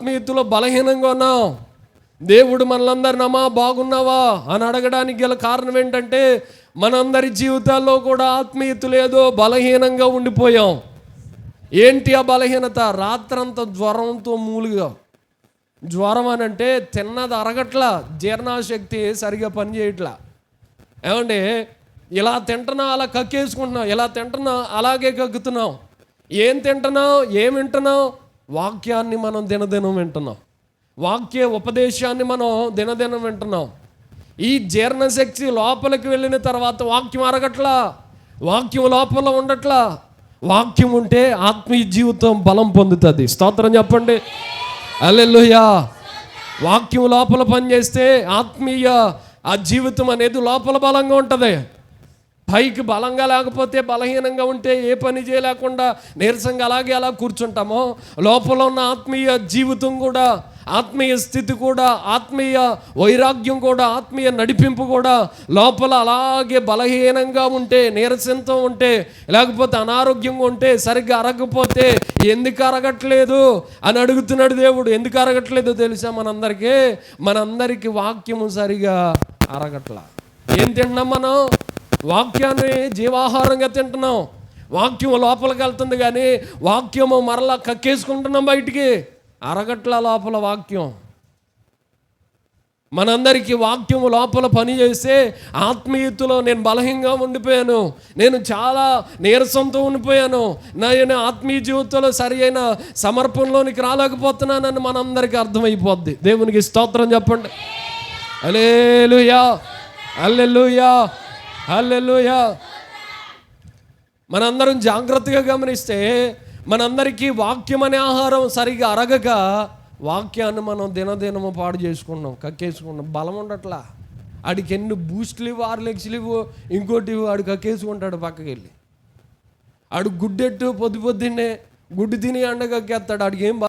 ఆత్మీయతలో బలహీనంగా ఉన్నాం. దేవుడు మనలందరినమ్మా బాగున్నావా? అని అడగడానికి గల కారణం ఏంటంటే మనందరి జీవితాల్లో కూడా ఆత్మీయత లేదో బలహీనంగా ఉండిపోయాం. ఏంటి ఆ బలహీనత? రాత్రంతా జ్వరంతో మూలుగా. జ్వరం అని అంటే తిన్నది అరగట్లా జీర్ణాశక్తి సరిగా పనిచేయట్లా ఏమండి? ఇలా తింటున్నాం అలా కక్కేసుకుంటున్నాం. ఇలా తింటున్నాం అలాగే కక్కుతున్నాం. ఏం తింటున్నాం? ఏం వింటున్నాం? వాక్యాన్ని మనం దినదినం వింటున్నాం. వాక్య ఉపదేశాన్ని మనం దినదినం వింటున్నాం. ఈ జీర్ణశక్తి లోపలికి వెళ్ళిన తర్వాత వాక్యం అరగట్లా వాక్యం లోపల ఉండట్లా వాక్యం ఉంటే ఆత్మీయ జీవితం బలం పొందుతుంది. స్తోత్రం చెప్పండి. అల్లెల్లుయా వాక్యం లోపల పనిచేస్తే ఆత్మీయ ఆ జీవితం అనేది లోపల బలంగా ఉంటుంది. పైకి బలంగా లేకపోతే బలహీనంగా ఉంటే ఏ పని చేయలేకుండా నీరసంగా అలాగే అలా కూర్చుంటామో లోపల ఉన్న ఆత్మీయ జీవితం కూడా ఆత్మీయ స్థితి కూడా ఆత్మీయ వైరాగ్యం కూడా ఆత్మీయ నడిపింపు కూడా లోపల అలాగే బలహీనంగా ఉంటే నీరసంతో ఉంటే లేకపోతే అనారోగ్యంగా ఉంటే సరిగ్గా అరగకపోతే ఎందుకు అరగట్లేదు అని అడుగుతున్నాడు దేవుడు. ఎందుకు అరగట్లేదో తెలుసా మనందరికీ? మనందరికీ వాక్యము సరిగా అరగట్ల. ఏం తింటున్నాం మనం? వాక్యాన్ని జీవాహారంగా తింటున్నాం. వాక్యం లోపలికి వెళ్తుంది కానీ వాక్యము మరలా కక్కేసుకుంటున్నాం బయటికి. అరగట్ల లోపల వాక్యం. మనందరికీ వాక్యము లోపల పని చేస్తే ఆత్మీయతలో నేను బలహీనంగా ఉండిపోయాను. నేను చాలా నీరసంతో ఉండిపోయాను. నేను ఆత్మీయ జీవితంలో సరి అయిన సమర్పణలోనికి రాలేకపోతున్నానని మనందరికీ అర్థమైపోద్ది. దేవునికి స్తోత్రం చెప్పండి. Alleluia alleluia hallelujah. మనందరం జాగ్రత్తగా గమనిస్తే మనందరికీ వాక్యం అనే ఆహారం సరిగా అరగక వాక్యాన్ని మనం దినదినము పాడు చేసుకున్నాం కక్కేసుకున్నాం బలం ఉండట్లా? ఆడికి ఎన్ని బూస్ట్లు ఇవ్వు ఆర్లెక్స్లు ఇవ్వు ఇంకోటి ఇవ్వు ఆడు కక్కేసుకుంటాడు పక్కకి వెళ్ళి ఆడు గుడ్డెట్టు పొద్దు పొద్దున్నే గుడ్డు తిని అండగక్కేస్తాడు ఆడికి ఏం